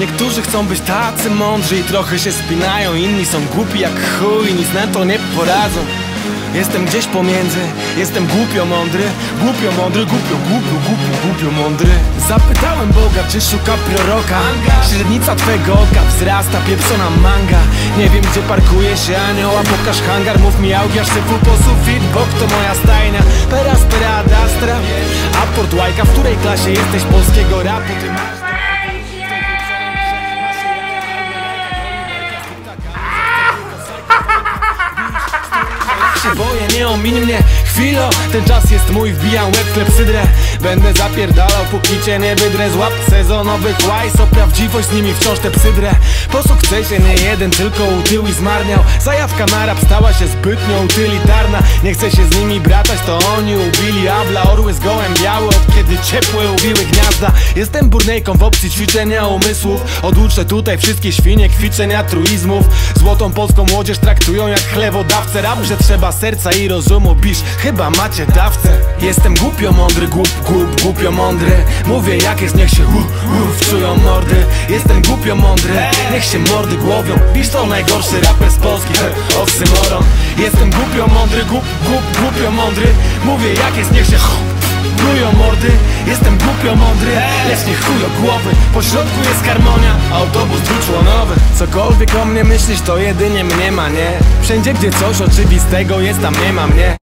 Niektórzy chcą być tacy mądrzy i trochę się spinają. Inni są głupi jak chuj, nic na to nie poradzą. Jestem gdzieś pomiędzy, jestem głupio mądry Głupio mądry, głupio, głupio, głupio, głupio mądry. Zapytałem Boga, czy szuka proroka. Średnica twego oka wzrasta, pieprzona manga. Nie wiem gdzie parkuje się anioła, pokaż hangar Mów mi augiasz sypu po sufit, bok to moja stajnia. Pera, spera, ad astra Aport łajka, w której klasie jesteś polskiego rapu Ty masz się boję, nie omiń mnie Chwilo, ten czas jest mój, wbijam łeb klepsydrę Będę zapierdalał, póki cię nie wydrę. Złap sezonowych łajs, o prawdziwość z nimi wciąż te psydrę. Po sukcesie nie jeden, tylko utył i zmarniał. Zajawka na rap stała się zbytnio utylitarna. Nie chcę się z nimi bratać, to oni ubili. Abla, orły z gołem białe, od kiedy ciepłe ubiły gniazda. Jestem burnejką w opcji ćwiczenia umysłów. Oduczę tutaj wszystkie świnie, kwiczenia truizmów. Złotą polską młodzież traktują jak chlewodawcę Rap, że trzeba serca i rozumu Bisz, chyba macie dawcę. Jestem głupio mądry, głup, głup, głupio mądry. Mówię jak jest, niech się uf, uf, czują mordy. Jestem głupio mądry, niech się mordy głowią. Bisz to najgorszy raper z Polski, he, oksymoron Jestem głupio mądry, głup, głup, głupio mądry. Mówię jak jest, niech się mordy, głupio mądry. Lecz nie chujo głowy, po środku jest harmonia. Autobus dwuczłonowy. Cokolwiek o mnie myślisz, to jedynie mnie ma, nie? Wszędzie gdzie coś oczywistego jest, tam nie ma mnie